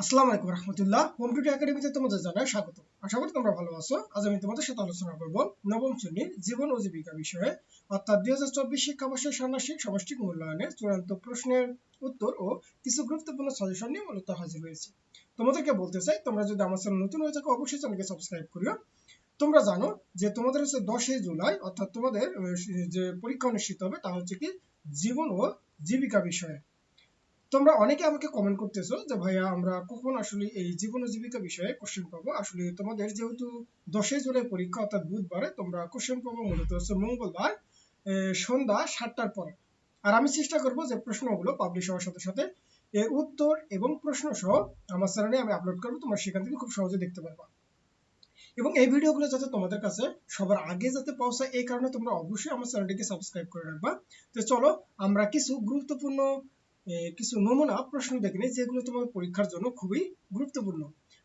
আসসালামু আলাইকুম রহমতুল্লাহ। Home today একাডেমিতে তোমাদের জানাই স্বাগত। আশা করি তোমরা ভালো আছো। আজ আমি তোমাদের সাথে আলোচনা করব নবম শ্রেণির জীবন ও জীবিকা বিষয়ে, অর্থাৎ দুই হাজার চব্বিশ শিক্ষাবর্ষের ষান্মাসিক সমষ্টিক মূল্যায়নে চূড়ান্ত প্রশ্নের উত্তর ও কিছু গুরুত্বপূর্ণ সাজেশন নিয়ে মূলত হাজির হয়েছি। তোমাদেরকে বলতে চাই, তোমরা যদি আমার চ্যানেল নতুন হয়ে থাকো, অবশ্যই চ্যানেলকে সাবস্ক্রাইব করিও। তোমরা জানো যে তোমাদের হচ্ছে দশই জুলাই, অর্থাৎ তোমাদের যে পরীক্ষা অনুষ্ঠিত হবে তা হচ্ছে কি? জীবন ও জীবিকা বিষয়ে। তোমরা অনেকে আমাকে কমেন্ট করতেছো যে, ভাইয়া, আমরা কখন আসলে এই জীবন জীবিকা বিষয়ে কোশ্চেন পাবো? আসলে তোমাদের যেহেতু দশই জুলাই পরীক্ষা, অর্থাৎ বুধবারে, তোমরা কোশ্চেন পাবো মূলত হচ্ছে মঙ্গলবার সন্ধ্যা সাতটার পরে। আর আমি চেষ্টা করব যে প্রশ্নগুলো পাবলিশ হওয়ার সাথে সাথে এর উত্তর এবং প্রশ্ন সহ আমার চ্যানেলে আমি আপলোড করব, তোমরা সেখান থেকে খুব সহজে দেখতে পারবা। এবং এই ভিডিওগুলো যাতে তোমাদের কাছে সবার আগে যাতে পৌঁছায়, এই কারণে তোমরা অবশ্যই আমার চ্যানেলটিকে সাবস্ক্রাইব করে রাখবা। তো চলো, আমরা কিছু গুরুত্বপূর্ণ কিছু নমুনা প্রশ্ন দেখে নিই, যেগুলো তোমাদের পরীক্ষার জন্য খুবই গুরুত্বপূর্ণ।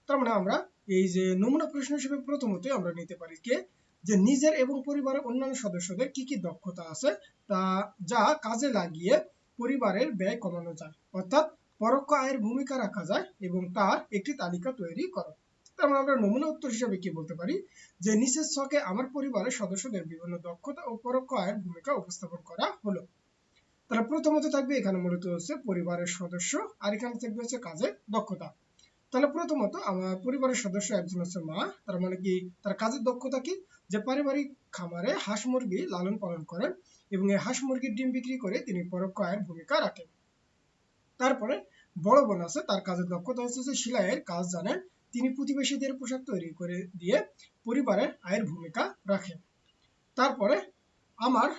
তার মানে আমরা এই যে নমুনা প্রশ্ন হিসেবে প্রথমত আমরা নিতে পারি কে? যে নিজের এবং পরিবারের অন্যান্য সদস্যদের কি কি দক্ষতা আছে? তা, যা কাজে লাগিয়ে পরিবারের ব্যয় কমানো যায়। অর্থাৎ পরোক্ষ আয়ের ভূমিকা রাখা যায় এবং তার একটি তালিকা তৈরি করো। তার মানে আমরা নমুনা উত্তর হিসেবে কি বলতে পারি? যে নিচের ছকে আমার পরিবারের সদস্যদের বিভিন্ন দক্ষতা ও পরোক্ষ আয়ের ভূমিকা উপস্থাপন করা হলো। তাহলে প্রথমত থাকবে এখানে মূলত হচ্ছে পরিবারের সদস্য, আর এখানে থাকবে হচ্ছে কাজের দক্ষতা। তাহলে প্রথমত আমার পরিবারের সদস্য একজন হচ্ছে মা, তার মানে কি? তার কাজের দক্ষতা কি? যে পারিবারিক খামারে হাঁস মুরগি লালন পালন করেন এবং এই হাঁস মুরগির ডিম বিক্রি করে তিনি পরোক্ষ আয়ের ভূমিকা রাখেন। তারপরে বড় বোন আছে, তার কাজের দক্ষতা হচ্ছে সেলাইয়ের কাজ জানেন। তিনি প্রতিবেশীদের পোশাক তৈরি করে দিয়ে পরিবারের আয়ের ভূমিকা রাখেন। তারপরে আমার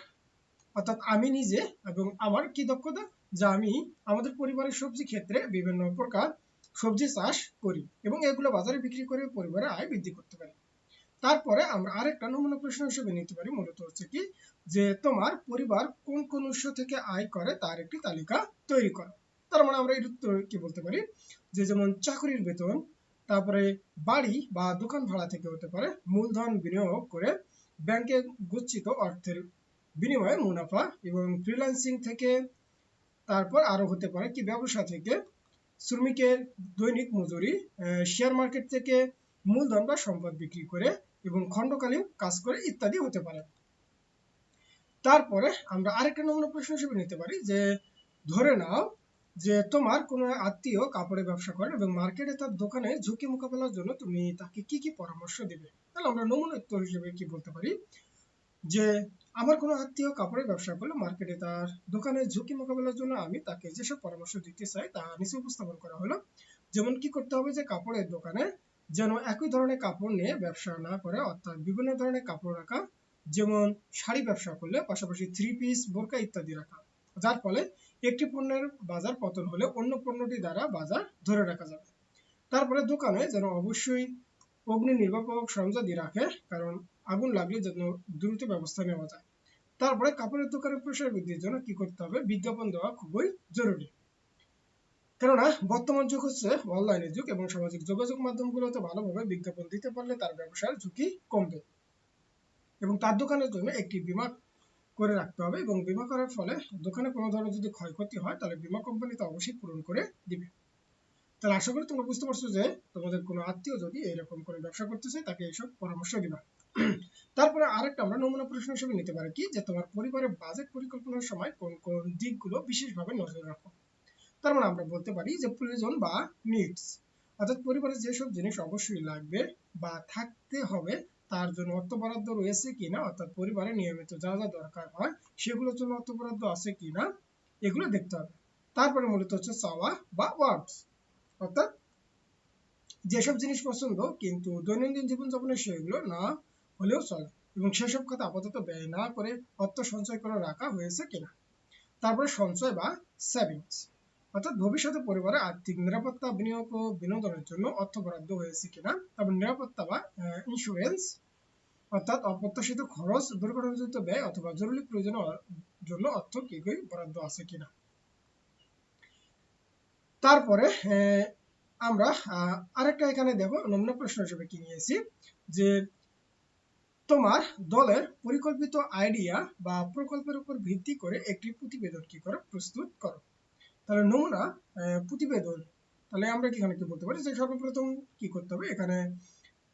অর্থাৎ আমি নিজে এবং আমার কি দক্ষতা? যা আমি আমাদের পরিবারের সবজি ক্ষেত্রে বিভিন্ন প্রকার সবজি চাষ করি এবং এগুলো বাজারে বিক্রি করে পরিবারের আয় বৃদ্ধি করতে পারি। তারপরে আমরা আরেকটা নমুনা প্রশ্ন হিসেবে নিতে পারি, মূলত হচ্ছে কি যে তোমার পরিবার কোন কোন উৎস থেকে আয় করে তার একটি তালিকা তৈরি করো। তার মানে আমরা এর উত্তর কি বলতে পারি? যে যেমন চাকরির বেতন, তারপরে বাড়ি বা দোকান ভাড়া থেকে হতে পারে, মূলধন বিনিয়োগ করে ব্যাংকে গচ্ছিত অর্থের বিনিময়ে মুনাফা এবং ফ্রিল্যান্সিং থেকে তারপর আরও হতে পারে কি ব্যবসা থেকে শ্রমিকের দৈনিক মজুরি শেয়ার মার্কেট থেকে মূলধন বা সম্পদ বিক্রি করে এবং খণ্ডকালীন কাজ করে ইত্যাদি হতে পারে। তারপরে আমরা আরেকটা নমুনা প্রশ্ন হিসেবে নিতে পারি যে, ধরে নাও যে তোমার কোনো আত্মীয় কাপড়ের ব্যবসা করে এবং মার্কেটে তার দোকানে ঝুঁকি মোকাবেলার জন্য তুমি তাকে কি কি পরামর্শ দেবে? তাহলে আমরা নমুনা উত্তর হিসেবে কি বলতে পারি? যে আমার কোনো আত্মীয় কাপড়ের ব্যবসা করলে মার্কেটে তার দোকানের ঝুঁকি মোকাবেলার জন্য আমি তাকে যেসব পরামর্শ দিতে চাই, তা নিচে উপস্থাপন করা হলো। যেমন কি করতে হবে যে কাপড়ের দোকানে যেন একই ধরনের কাপড় নিয়ে ব্যবসা না করে, অর্থাৎ বিভিন্ন ধরনের কাপড় রাখা। যেমন শাড়ি ব্যবসা করলে পাশাপাশি থ্রি পিস বোরকা ইত্যাদি রাখা। যার ফলে একটি পণ্যের বাজার পতন হলে অন্য পণ্যটি দ্বারা বাজার ধরে রাখা যাবে। তারপরে দোকানে যেন অবশ্যই অগ্নি নির্বাপক সরঞ্জাম দিয়ে রাখে, কারণ আগুন লাগলে যেন দ্রুত ব্যবস্থা নেওয়া যায়। তারপরে কাপড়ের দোকানের প্রসার বৃদ্ধির জন্য কি করতে হবে? বিজ্ঞাপন দেওয়া খুবই জরুরি। কেননা, বর্তমান যুগ হচ্ছে অনলাইনের যুগ এবং সামাজিক যোগাযোগ মাধ্যমগুলোতে ভালোভাবে বিজ্ঞাপন দিতে পারলে তার ব্যবসার ঝুঁকি কমবে। এবং তার দোকানের জন্য একটি বিমা করে রাখতে হবে এবং বিমা করার ফলে দোকানে কোনো ধরনের যদি ক্ষয়ক্ষতি হয়, তাহলে বিমা কোম্পানি তা অবশ্যই পূরণ করে দিবে। তাহলে আশা করি তোমরা বুঝতে পারছ যে তোমাদের কোনো আত্মীয় যদি এরকম করে ব্যবসা করতে চায় তাকে এইসব পরামর্শ দিবা। তারপরে আরেকটা আমরা নমুনা প্রশ্ন হিসেবে নিতে পারি কি, যে তোমার পরিবারের বাজেট পরিকল্পনার সময় কোন কোন দিকগুলো বিশেষভাবে নজর রাখো? তার মানে আমরা বলতে পারি যে প্রয়োজন বা নিডস অর্থাৎ পরিবারের যেসব জিনিস অবশ্যই লাগবে বা থাকতে হবে, তার জন্য অর্থ বরাদ্দ রয়েছে কিনা, অর্থাৎ পরিবারে নিয়মিত যা যা দরকার হয়, সেগুলোর জন্য অর্থ বরাদ্দ আছে কিনা, এগুলো দেখতে হবে। তারপরে মূলত হচ্ছে চাওয়া বা ওয়ার্ডস অর্থাৎ যেসব জিনিস পছন্দ, কিন্তু দৈনন্দিন জীবনযাপনে সেগুলো না হলেও চলে এবং সেসব কথা আপাতত ব্যয় না করে অর্থ সঞ্চয় করে রাখা হয়েছে কিনা। তারপরে সঞ্চয় বা সেভিংস অর্থাৎ ভবিষ্যতে পরিবারে আর্থিক নিরাপত্তা বিনিয়োগ ও বিনোদনের জন্য অর্থ বরাদ্দ হয়েছে কিনা, তারপর নিরাপত্তা বা ইন্স্যুরেন্স অর্থাৎ অপ্রত্যাশিত খরচ, দুর্ঘটনাজনিত ব্যয় অথবা জরুরি প্রয়োজনের জন্য অর্থ কি বরাদ্দ আছে কিনা। তারপরে আমরা আরেকটা এখানে দেখো নমুনা প্রশ্ন হিসেবে কি নিয়েছি, যে তোমার দলের পরিকল্পিত আইডিয়া বা প্রকল্পের উপর ভিত্তি করে একটি প্রতিবেদন কি করো, প্রস্তুত করো। তাহলে নমুনা প্রতিবেদন, তাহলে আমরা এখানে কি বলতে পারি, যে সর্বপ্রথম কি করতে হবে, এখানে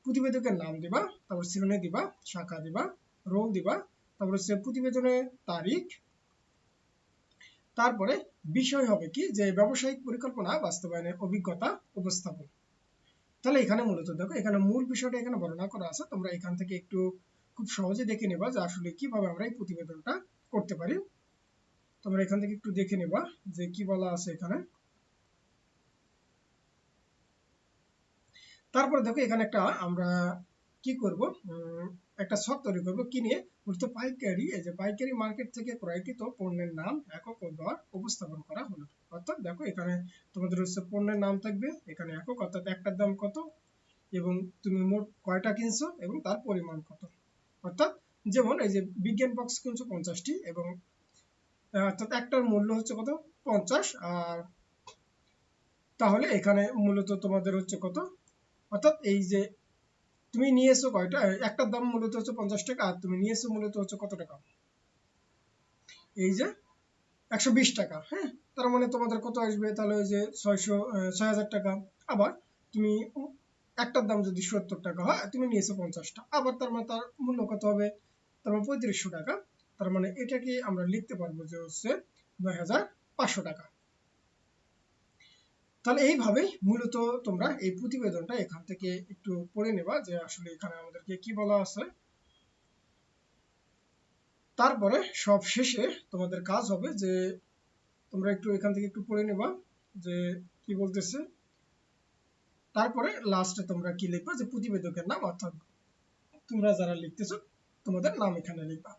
প্রতিবেদকের নাম দিবা, তারপর শ্রেণি দিবা, শাখা দিবা, রোল দিবা, তারপর হচ্ছে প্রতিবেদনের তারিখ, তারপরে বিষয় হবে কি যে ব্যবসায়িক পরিকল্পনা, বাস্তবায়নের অভিজ্ঞতা উপস্থাপন। তাহলে এখানে মূলত দেখো, এখানে মূল বিষয়টা এখানে বর্ণনা করা আছে। তোমরা এখান থেকে একটু খুব সহজে দেখে নেবা যে আসলে কীভাবে আমরা এই প্রতিবেদনটা করতে পারি। তোমরা এখান থেকে একটু দেখে নেবা যে কি বলা আছে এখানে। তারপরে দেখো এখানে একটা আমরা কি করব? একটা ছক তৈরি করব কি নিয়ে মূলত পাইকারি, এই যে পাইকারি মার্কেট থেকে ক্রয়কৃত পণ্যের নাম একক ও দর উপস্থাপন করা হলো। অর্থাৎ দেখো, এখানে তোমাদের হচ্ছে পণ্যের নাম থাকবে, এখানে একক, অর্থাৎ একটার দাম কত? এবং তুমি মোট কয়টা কিনছো? এবং তার পরিমাণ কত? অর্থাৎ যেমন এই যে বিজ্ঞান বক্স কিনছো পঞ্চাশটি, এবং অর্থাৎ একটার মূল্য হচ্ছে কত? পঞ্চাশ। আর তাহলে এখানে মূলত তোমাদের হচ্ছে কত? অর্থাৎ এই যে তুমি নিয়েছো কয়টা? একটার দাম মূলত হচ্ছে পঞ্চাশ টাকা, আর তুমি নিয়েছো মূলত হচ্ছে কত টাকা? এই যে একশো বিশ টাকা হ্যাঁ? তার মানে তোমাদের কত আসবে? তাহলে ওই যে ছয়শো ছয় হাজার টাকা। আবার তুমি একটার দাম যদি সত্তর টাকা হয়, তুমি নিয়েছো পঞ্চাশটা আবার তার মানে তার মূল্য কত হবে? তার মানে পঁয়ত্রিশশো টাকা। তার মানে এটাকে আমরা লিখতে পারব যে হচ্ছে নয় হাজার পাঁচশো টাকা। তাহলে এইভাবেই মূলত তোমরা এই প্রতিবেদনটা এখান থেকে একটু পড়ে নেবা যে আসলে এখানে আমাদেরকে কি বলা আছে। তারপরে সব শেষে তোমাদের কাজ হবে যে তোমরা একটু এখান থেকে একটু পড়ে নেবা যে কি বলতেছে। তারপরে লাস্টে তোমরা কি লিখবা যে প্রতিবেদকের নাম অর্থাৎ তোমরা যারা লিখতেছো তোমাদের নাম এখানে লিখবা।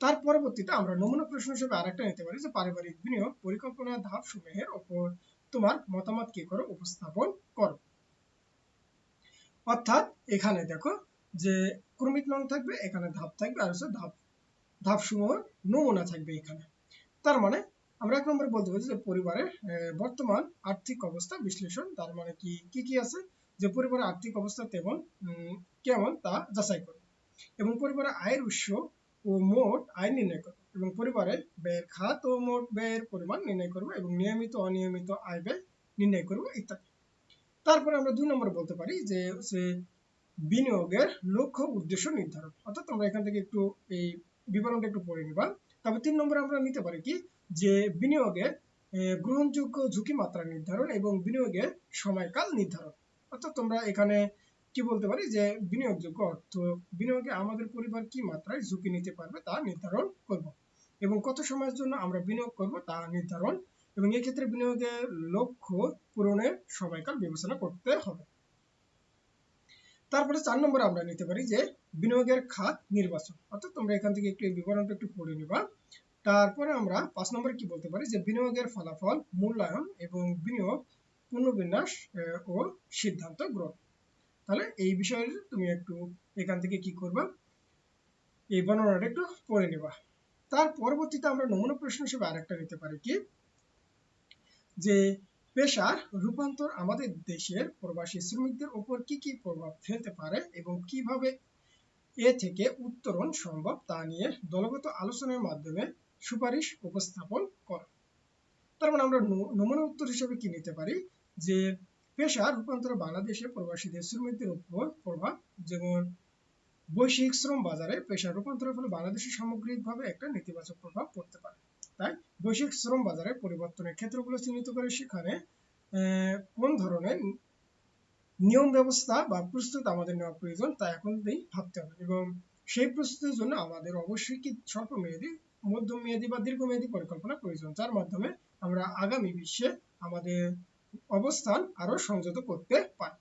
তার পরবর্তীতে আমরা নমুনা প্রশ্ন হিসেবে আরেকটা নিতে পারি যে পারিবারিক বিনিয়োগ পরিকল্পনা ধাপ সমূহের ওপর তোমার মতামত কি করো, উপস্থাপন করো। অর্থাৎ এখানে দেখো যে ক্রমিক নং থাকবে, এখানে ধাপ থাকবে, আর হচ্ছে ধাপ ধাপ সমূহ নমুনা থাকবে এখানে। তার মানে আমরা এক নম্বরে বলতে পারি যে পরিবারের বর্তমান আর্থিক অবস্থা বিশ্লেষণ, তার মানে কি কি কি আছে? যে পরিবারের আর্থিক অবস্থা তেমন কেমন তা যাচাই করো। এবং পরিবারের আয়ের উৎস ও মোট আয় নির্ণয় করবে এবং পরিবারের ব্যয়ের খাত ও মোট ব্যয়ের পরিমাণ নির্ণয় করবে এবং নিয়মিত, অনিয়মিত আয় ব্যয় নির্ণয় করবে ইত্যাদি। তারপরে আমরা দুই নম্বরে বলতে পারি যে হচ্ছে বিনিয়োগের লক্ষ্য উদ্দেশ্য নির্ধারণ। অর্থাৎ তোমরা এখান থেকে একটু এই বিবরণটা একটু পড়ে নিবা তবে তিন নম্বরে আমরা নিতে পারি কি? যে বিনিয়োগের গ্রহণযোগ্য ঝুঁকি মাত্রা নির্ধারণ এবং বিনিয়োগের সময়কাল নির্ধারণ। অর্থাৎ তোমরা এখানে কি বলতে পারি যে বিনিয়োগযোগ্য অর্থ, বিনিয়োগে আমাদের পরিবার কি মাত্রায় ঝুঁকি নিতে পারবে তা নির্ধারণ করব। এবং কত সময়ের জন্য আমরা বিনিয়োগ করব তা নির্ধারণ এবং এক্ষেত্রে বিনিয়োগের লক্ষ্য পূরণের সময়কাল বিবেচনা করতে হবে। তারপরে চার নম্বরে আমরা নিতে পারি যে বিনিয়োগের খাত নির্বাচন। অর্থাৎ তোমরা এখান থেকে একটু বিবরণটা একটু পড়ে নিবা। তারপরে আমরা পাঁচ নম্বরে কি বলতে পারি যে বিনিয়োগের ফলাফল, মূল্যায়ন এবং বিনিয়োগ, পুনর্বিন্যাস ও সিদ্ধান্ত গ্রহণ। তাহলে এই বিষয়ে তুমি একটু এখান থেকে কি করবা? এই বর্ণনাটা একটু পড়ে নেবা। তার পরবর্তীতে আমরা নমুনা প্রশ্ন হিসেবে আরেকটা নিতে পারি কি? যে পেশার রূপান্তর আমাদের দেশের প্রবাসী শ্রমিকদের উপর কি কি প্রভাব ফেলতে পারে এবং কীভাবে এ থেকে উত্তরণ সম্ভব তা নিয়ে দলগত আলোচনার মাধ্যমে সুপারিশ উপস্থাপন কর। তার মানে আমরা নমুনা উত্তর হিসেবে কি নিতে পারি? যে পেশা রূপান্তর বাংলাদেশে প্রবাসীদের শ্রমিকদের উপর প্রভাব যেমন বৈশ্বিক শ্রম বাজারে পেশা রূপান্তরের ফলে বাংলাদেশে সামগ্রিকভাবে একটা নেতিবাচক প্রভাব পড়তে পারে। তাই বৈশ্বিক শ্রম বাজারে পরিবর্তনের ক্ষেত্রগুলো চিহ্নিত করে সেখানে কোন ধরনের নিয়ম ব্যবস্থা বা প্রস্তুত আমাদের নেওয়া প্রয়োজন তা এখন থেকেই ভাবতে হবে। এবং সেই প্রস্তুতির জন্য আমাদের অবশ্যই কি স্বল্প মেয়াদী, মধ্যম মেয়াদী বা দীর্ঘমেয়াদী পরিকল্পনা প্রয়োজন, যার মাধ্যমে আমরা আগামী বিশ্বে আমাদের অবস্থান আরও সংযত করতে পারি।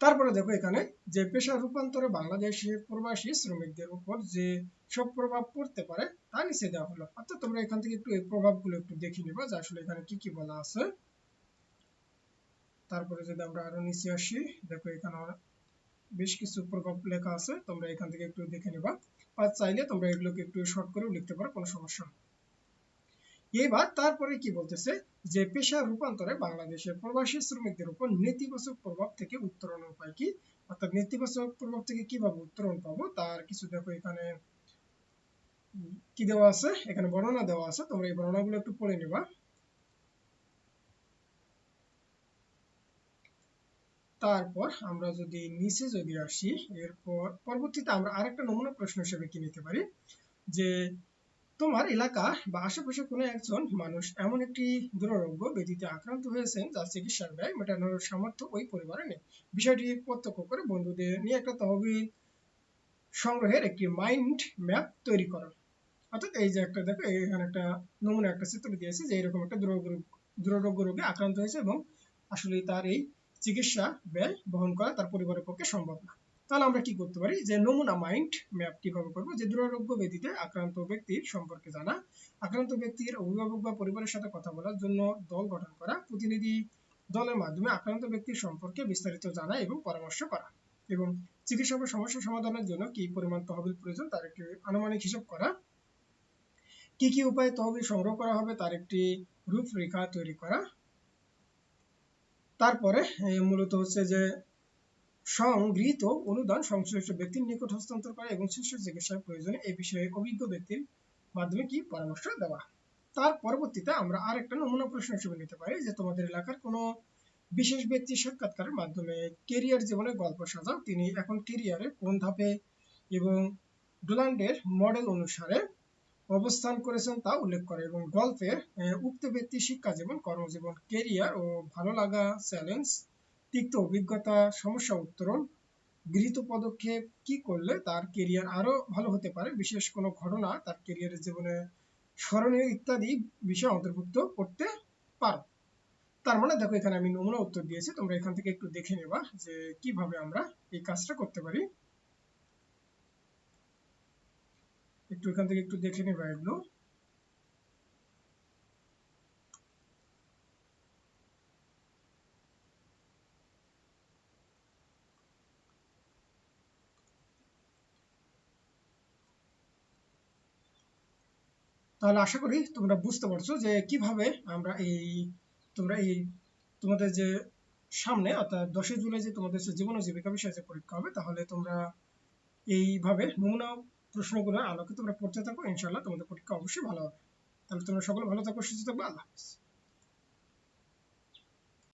তারপরে দেখো এখানে যে পেশা রূপান্তরে বাংলাদেশে প্রবাসী শ্রমিকদের উপর যে সব প্রভাব পড়তে পারে, তা নিচে দেওয়া হলো। অর্থাৎ তোমরা এখান থেকে একটু এই প্রভাবগুলো একটু দেখে নিবা যে আসলে এখানে কি কি বলা আছে। তারপরে যদি আমরা আরও নিচে আসি, দেখো এখানে বেশ কিছু প্রভাব লেখা আছে, তোমরা এখান থেকে একটু দেখে নিবা। বা চাইলে তোমরা এগুলোকে একটু শর্ট করেও লিখতে পারো, কোনো সমস্যা নেই। এবার তারপরে কি বলতেছে? যে পেশা রূপান্তরে বাংলাদেশের প্রবাসী শ্রমিকদের উপর নেতিবাচক প্রভাব থেকে উত্তরণের উপায় কি? অর্থাৎ নেতিবাচক প্রভাব থেকে কীভাবে উত্তরণ পাবো? তার কিছু দেখো এখানে কি দেওয়া আছে? এখানে বর্ণনা দেওয়া আছে। তোমরা এই বর্ণনাগুলো একটু পড়ে নিবা। তারপর আমরা যদি নিচে যদি আসি, এরপর পরবর্তীতে আমরা আরেকটা নমুনা প্রশ্ন হিসেবে কি নিতে পারি? যে তোমার এলাকা বা আশেপাশে কোনো একজন মানুষ এমন একটি দুরারোগ্য ব্যাধিতে আক্রান্ত হয়েছেন যার চিকিৎসার ব্যয় মেটানোর সামর্থ্য ওই পরিবারে নেই। বিষয়টি প্রত্যক্ষ করে বন্ধুদের নিয়ে একটা তহবিল সংগ্রহের একটি মাইন্ড ম্যাপ তৈরি করো। অর্থাৎ এই যে একটা দেখো, এখানে একটা নমুনা, একটা চিত্র দিয়েছে যে এরকম একটা দুরারোগ্য রোগে আক্রান্ত হয়েছে এবং আসলে তার এই চিকিৎসা ব্যয় বহন করা তার পরিবারের পক্ষে সম্ভব না। তাহলে আমরা কি করতে পারি? যে নমুনা মাইন্ড ম্যাপ কীভাবে করব, যে দুরারোগ্য ব্যক্তিতে আক্রান্ত ব্যক্তির সম্পর্কে জানা। আক্রান্ত ব্যক্তির অভিভাবক বা পরিবারের সাথে কথা বলার জন্য দল গঠন করা, প্রতিনিধি দলের মাধ্যমে আক্রান্ত ব্যক্তির সম্পর্কে বিস্তারিত জানা এবং পরামর্শ করা। এবং চিকিৎসা বা সমস্যা সমাধানের জন্য কি পরিমাণ তহবিল প্রয়োজন তার একটি আনুমানিক হিসাব করা। কি কি উপায়ে তহবিল সংগ্রহ করা হবে তার একটি রূপরেখা তৈরি করা। তারপরে মূলত হচ্ছে যে সংগৃহীত অনুদান সংশ্লিষ্ট ব্যক্তির নিকট হস্তান্তর করা এবং শিশু চিকিৎসার প্রয়োজনে এই বিষয়ে অভিজ্ঞ ব্যক্তির মাধ্যমে কি পরামর্শ দেওয়া? তার পরবর্তীতে আমরা আর একটা নমুনা প্রশ্ন হিসেবে নিতে পারি যে, তোমাদের এলাকার কোনো বিশেষ ব্যক্তি সাক্ষাৎকারের মাধ্যমে কেরিয়ার জীবনের গল্প সাজাও তিনি এখন কেরিয়ারে কোন ধাপে এবং ডোনাল্ডের মডেল অনুসারে অবস্থান করেছেন তা উল্লেখ করে এবং গল্পে উক্ত ব্যক্তি শিক্ষা জীবন, কর্মজীবন, কেরিয়ার ও ভালো লাগা, চ্যালেঞ্জ তিক্ত অভিজ্ঞতা, সমস্যা উত্তরণ, গৃহীত পদক্ষেপ কি করলে তার কেরিয়ার আরও ভালো হতে পারে, বিশেষ কোনো ঘটনা তার কেরিয়ারের জীবনে স্মরণীয় ইত্যাদি বিষয় অন্তর্ভুক্ত করতে পারো। তার মানে দেখো, এখানে আমি নমুনা উত্তর দিয়েছি, তোমরা এখান থেকে একটু দেখে নেবা যে কীভাবে আমরা এই কাজটা করতে পারি। একটু এখান থেকে একটু দেখে নেবা এগুলো। তাহলে আশা করি তোমরা বুঝতে পারছ যে কীভাবে আমরা এই, তোমরা এই তোমাদের যে সামনে অর্থাৎ দশই জুলাই যে তোমাদের জীবন ও জীবিকা বিষয়ে যে পরীক্ষা হবে, তাহলে তোমরা এইভাবে নমুনা প্রশ্নগুলোর আলোকে তোমরা পড়তে থাকো। ইনশাল্লাহ তোমাদের পরীক্ষা অবশ্যই ভালো হবে। তাহলে তোমরা সকলে ভালো থাকো, সুস্থ থাকবে আল্লাহ হাফিজ।